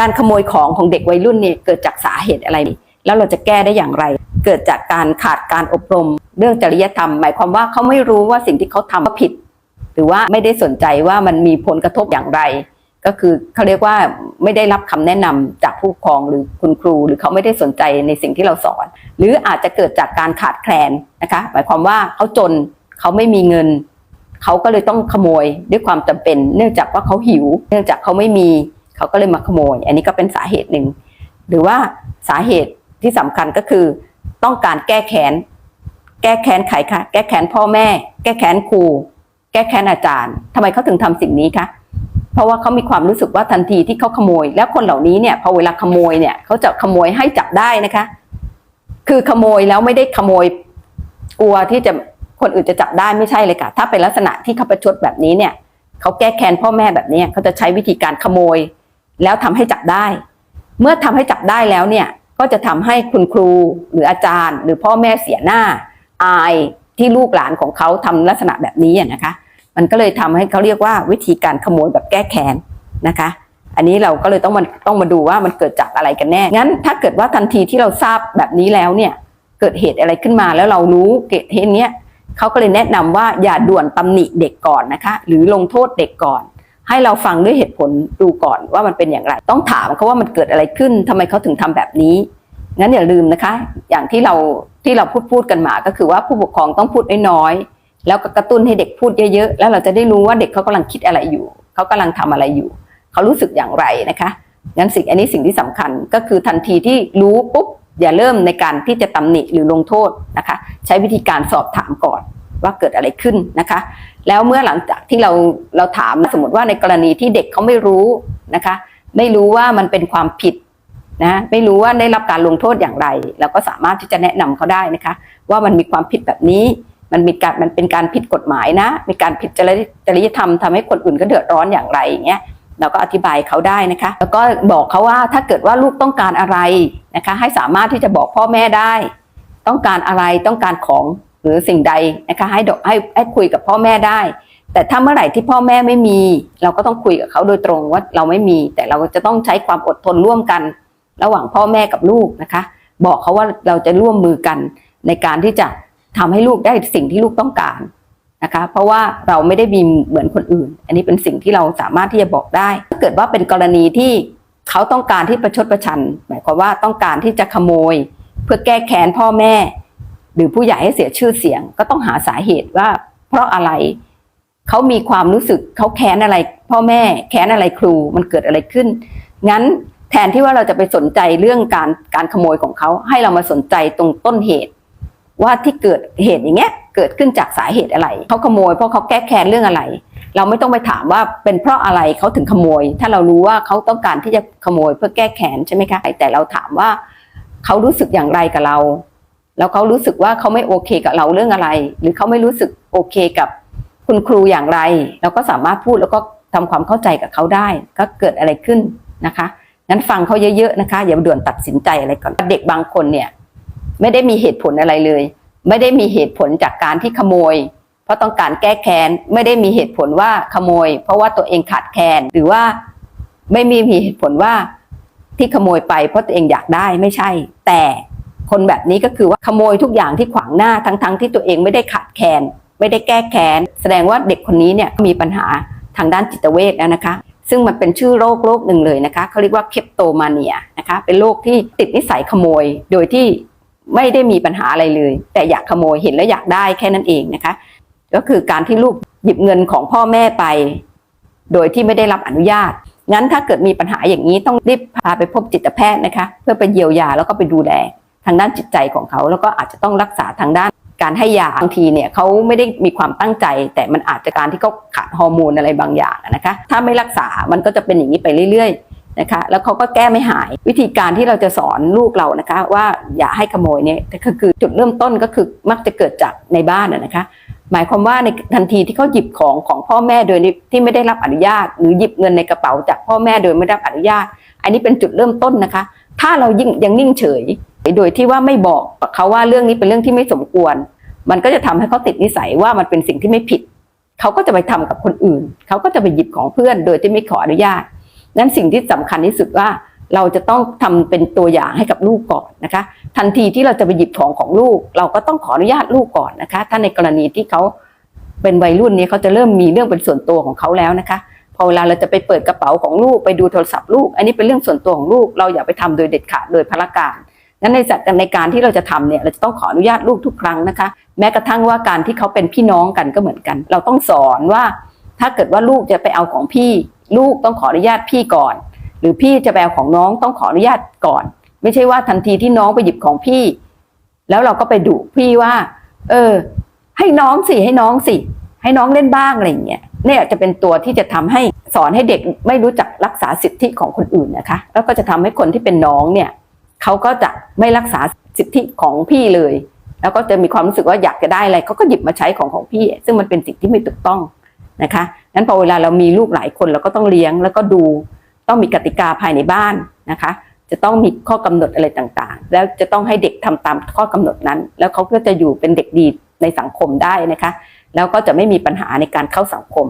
การขโมยของของเด็กวัยรุ่นเนี่ยเกิดจากสาเหตุอะไร แล้วเราจะแก้ได้อย่างไร เกิดจากการขาดการอบรม เรื่องจริยธรรม หมายความว่าเขาไม่รู้ว่าสิ่งที่เขาทำว่าผิด หรือว่าไม่ได้สนใจว่ามันมีผลกระทบอย่างไร ก็คือเขาเรียกว่าไม่ได้รับคำแนะนำจากผู้ปกครองหรือคุณครู หรือเขาไม่ได้สนใจในสิ่งที่เราสอน หรืออาจจะเกิดจากการขาดแคลนนะคะ หมายความว่าเขาจนเขาไม่มีเงิน เขาก็เลยต้องขโมยด้วยความจำเป็น เนื่องจากว่าเขาหิว เนื่องจากเขาไม่มี เขาก็เลยมาขโมย อันนี้ก็เป็นสาเหตุหนึ่ง หรือว่าสาเหตุที่สำคัญก็คือต้องการแก้แค้น แก้แค้นใครคะ แก้แค้นพ่อแม่ แก้แค้นครู แก้แค้นอาจารย์ทำไมเขาถึงทำสิ่งนี้คะ เพราะว่าเขามีความรู้สึกว่าทันทีที่เขาขโมย แล้วคนเหล่านี้เนี่ยพอเวลาขโมยเนี่ยเขาจะขโมยให้จับได้นะคะ คือขโมยแล้วไม่ได้ขโมยกลัวที่จะคนอื่นจะจับได้ไม่ใช่เลยค่ะ ถ้าเป็นลักษณะที่เขาประชดแบบนี้เนี่ยเขาแก้แค้นพ่อแม่แบบนี้เขาจะใช้วิธีการขโมย แล้วทำให้จับได้ เมื่อทำให้จับได้แล้วเนี่ยก็จะทำให้คุณครูหรืออาจารย์ หรือพ่อแม่เสียหน้า อายที่ลูกหลานของเขาทำลักษณะแบบนี้นะคะ มันก็เลยทำให้เขาเรียกว่าวิธีการขโมยแบบแก้แค้นนะคะ อันนี้เราก็เลยต้องมาต้องมาดูว่ามันเกิดจากอะไรกันแน่งั้น ถ้าเกิดว่าทันทีที่เราทราบแบบนี้แล้วเนี่ยเกิดเหตุอะไรขึ้นมาแล้วเรารู้เกิดเหตุเนี้ยเขาก็เลยแนะนำว่าอย่าด่วนตำหนิเด็กก่อนนะคะ หรือลงโทษเด็กก่อน ให้เราฟังด้วยเหตุผลดูก่อนว่ามันเป็นอย่างไร ต้องถามเขาว่ามันเกิดอะไรขึ้นทำไมเขาถึงทำแบบนี้ งั้นอย่าลืมนะคะ อย่างที่เราที่เราพูดพูดกันมาก็คือว่าผู้ปกครองต้องพูดน้อยๆแล้วก็กระตุ้นให้เด็กพูดเยอะๆแล้วเราจะได้รู้ว่าเด็กเขากำลังคิดอะไรอยู่เขากำลังทำอะไรอยู่เขารู้สึกอย่างไรนะคะงั้นสิ่งอันนี้สิ่งที่สำคัญก็คือทันทีที่รู้ปุ๊บอย่าเริ่มในการที่จะตำหนิหรือลงโทษนะคะ ใช้วิธีการสอบถามก่อน ว่าเกิดอะไรขึ้นนะคะ แล้วเมื่อหลังจากที่เราเราถามสมมติว่าในกรณีที่เด็กเขาไม่รู้นะคะ ไม่รู้ว่ามันเป็นความผิดนะไม่รู้ว่าได้รับการลงโทษอย่างไรเราก็สามารถที่จะแนะนำเขาได้นะคะ ว่ามันมีความผิดแบบนี้มันมีการมันเป็นการผิดกฎหมายนะ มีการผิดจริยจริยธรรมทำให้คนอื่นก็เดือดร้อนอย่างไรอย่างเงี้ยเราก็อธิบายเขาได้นะคะ แล้วก็บอกเขาว่าถ้าเกิดว่าลูกต้องการอะไรนะคะ ให้สามารถที่จะบอกพ่อแม่ได้ ต้องการอะไรต้องการของ หรือสิ่งใดนะคะให้ดอกให้ให้คุยกับพ่อแม่ได้ แต่ถ้าเมื่อไหร่ที่พ่อแม่ไม่มี เราก็ต้องคุยกับเขาโดยตรงว่าเราไม่มี แต่เราจะต้องใช้ความอดทนร่วมกัน ระหว่างพ่อแม่กับลูกนะคะ บอกเขาว่าเราจะร่วมมือกันในการที่จะทำให้ลูกได้สิ่งที่ลูกต้องการนะคะ เพราะว่าเราไม่ได้มีเหมือนคนอื่น อันนี้เป็นสิ่งที่เราสามารถที่จะบอกได้ ถ้าเกิดว่าเป็นกรณีที่เขาต้องการที่ประชดประชัน หมายความว่าต้องการที่จะขโมย เพื่อแก้แค้นพ่อแม่ หรือผู้ใหญ่ให้เสียชื่อเสียง ก็ต้องหาสาเหตุว่า เพราะอะไรเขามีความรู้สึกเขาแค้นอะไร พ่อแม่แค้นอะไรครูมันเกิดอะไรขึ้น งั้นแทนที่ว่าเราจะไปสนใจเรื่องการการขโมยของเขาให้เรามาสนใจตรงต้นเหตุ ว่าที่เกิดเหตุอย่างเงี้ยเกิดขึ้นจากสาเหตุอะไรเขาขโมยเพราะเขาแก้แค้นเรื่องอะไร เราไม่ต้องไปถามว่าเป็นเพราะอะไรเขาถึงขโมย ถ้าเรารู้ว่าเขาต้องการที่จะขโมยเพื่อแก้แค้นใช่ไหมคะแต่เราถามว่าเขารู้สึกอย่างไรกับเรา แล้วเขารู้สึกว่าเขาไม่โอเคกับเราเรื่องอะไร หรือเขาไม่รู้สึกโอเคกับคุณครูอย่างไร เราก็สามารถพูดแล้วก็ทำความเข้าใจกับเขาได้ ก็เกิดอะไรขึ้นนะคะงั้นฟังเขาเยอะๆนะคะ อย่าด่วนตัดสินใจอะไรก่อนเด็กบางคนเนี่ย ไม่ได้มีเหตุผลอะไรเลย ไม่ได้มีเหตุผลจากการที่ขโมย เพราะต้องการแก้แค้นไม่ได้มีเหตุผลว่าขโมย เพราะว่าตัวเองขาดแคลนหรือว่าไม่มีเหตุผลว่าที่ขโมยไปเพราะตัวเองอยากได้ไม่ใช่ แต่ คนแบบนี้ก็คือว่าขโมยทุกอย่างที่ขวางหน้าทั้งๆที่ตัวเองไม่ได้ขาดแคลนไม่ได้แก้แค้นแสดงว่าเด็กคนนี้เนี่ยมีปัญหาทางด้านจิตเวชแล้วนะคะ ซึ่งมันเป็นชื่อโรคโรคหนึ่งเลยนะคะเขาเรียกว่าเคปโตมาเนียนะคะเป็นโรคที่ติดนิสัยขโมยโดยที่ไม่ได้มีปัญหาอะไรเลย แต่อยากขโมยเห็นแล้วอยากได้แค่นั้นเองนะคะ ก็คือการที่ลูกหยิบเงินของพ่อแม่ไป โดยที่ไม่ได้รับอนุญาต งั้นถ้าเกิดมีปัญหาอย่างนี้ต้องรีบพาไปพบจิตแพทย์นะคะ เพื่อไปเยียวยาแล้วก็ไปดูแล ทางด้านจิตใจของเขา แล้วก็อาจจะต้องรักษาทางด้านการให้ยาบางทีเนี่ยเขาไม่ได้มีความตั้งใจ แต่มันอาจจะการที่เขาขาดฮอร์โมนอะไรบางอย่างนะคะถ้าไม่รักษามันก็จะเป็นอย่างนี้ไปเรื่อยๆนะคะแล้วเขาก็แก้ไม่หายวิธีการที่เราจะสอนลูกเรานะคะว่าอย่าให้ขโมยเนี่ยก็คือจุดเริ่มต้นก็คือมักจะเกิดจากในบ้านนะนะคะหมายความว่าในทันทีที่เขาหยิบของของพ่อแม่โดยที่ไม่ได้รับอนุญาต หรือหยิบเงินในกระเป๋าจากพ่อแม่โดยไม่ได้รับอนุญาต อันนี้เป็นจุดเริ่มต้นนะคะ ถ้าเรายิ่งยังนิ่งเฉย โดยที่ว่าไม่บอกเขาว่าเรื่องนี้เป็นเรื่องที่ไม่สมควร มันก็จะทำให้เขาติดนิสัยว่ามันเป็นสิ่งที่ไม่ผิด เขาก็จะไปทำกับคนอื่น เขาก็จะไปหยิบของเพื่อน โดยที่ไม่ขออนุญาต นั้นสิ่งที่สำคัญที่สุดว่าเราจะต้องทำเป็นตัวอย่างให้กับลูกก่อนนะคะ ทันทีที่เราจะไปหยิบของของลูก เราก็ต้องขออนุญาตลูกก่อนนะคะ ถ้าในกรณีที่เขาเป็นวัยรุ่นนี้เขาจะเริ่มมีเรื่องเป็นส่วนตัวของเขาแล้วนะคะ พอเวลาเราจะไปเปิดกระเป๋าของลูกไปดูโทรศัพท์ลูก อันนี้เป็นเรื่องส่วนตัวของลูก เราอย่าไปทำโดยเด็ดขาดโดยพละการ นั้นในสัตว์ในการที่เราจะทำเนี่ยเราจะต้องขออนุญาตลูกทุกครั้งนะคะ แม้กระทั่งว่าการที่เขาเป็นพี่น้องกันก็เหมือนกัน เราต้องสอนว่าถ้าเกิดว่าลูกจะไปเอาของพี่ ลูกต้องขออนุญาตพี่ก่อน หรือพี่จะไปเอาของน้องต้องขออนุญาตก่อน ไม่ใช่ว่าทันทีที่น้องไปหยิบของพี่ แล้วเราก็ไปดุพี่ว่า เออ ให้น้องสิให้น้องสิให้น้องเล่นบ้างอะไรอย่างเงี้ยเนี่ยจะเป็นตัวที่จะทำให้สอนให้เด็กไม่รู้จักรักษาสิทธิของคนอื่นนะคะ แล้วก็จะทำให้คนที่เป็นน้องเนี่ย เขาก็จะไม่รักษาสิทธิของพี่เลย แล้วก็จะมีความรู้สึกว่าอยากจะได้อะไรเขาก็หยิบมาใช้ของของพี่ ซึ่งมันเป็นสิ่งที่ไม่ถูกต้องนะคะนั้นพอเวลาเรามีลูกหลายคนเราก็ต้องเลี้ยงแล้วก็ดูต้องมีกติกาภายในบ้านนะคะ จะต้องมีข้อกำหนดอะไรต่างๆ แล้วจะต้องให้เด็กทำตามข้อกำหนดนั้น แล้วเขาก็จะอยู่เป็นเด็กดีในสังคมได้นะคะ แล้วก็จะไม่มีปัญหาในการเข้าสังคม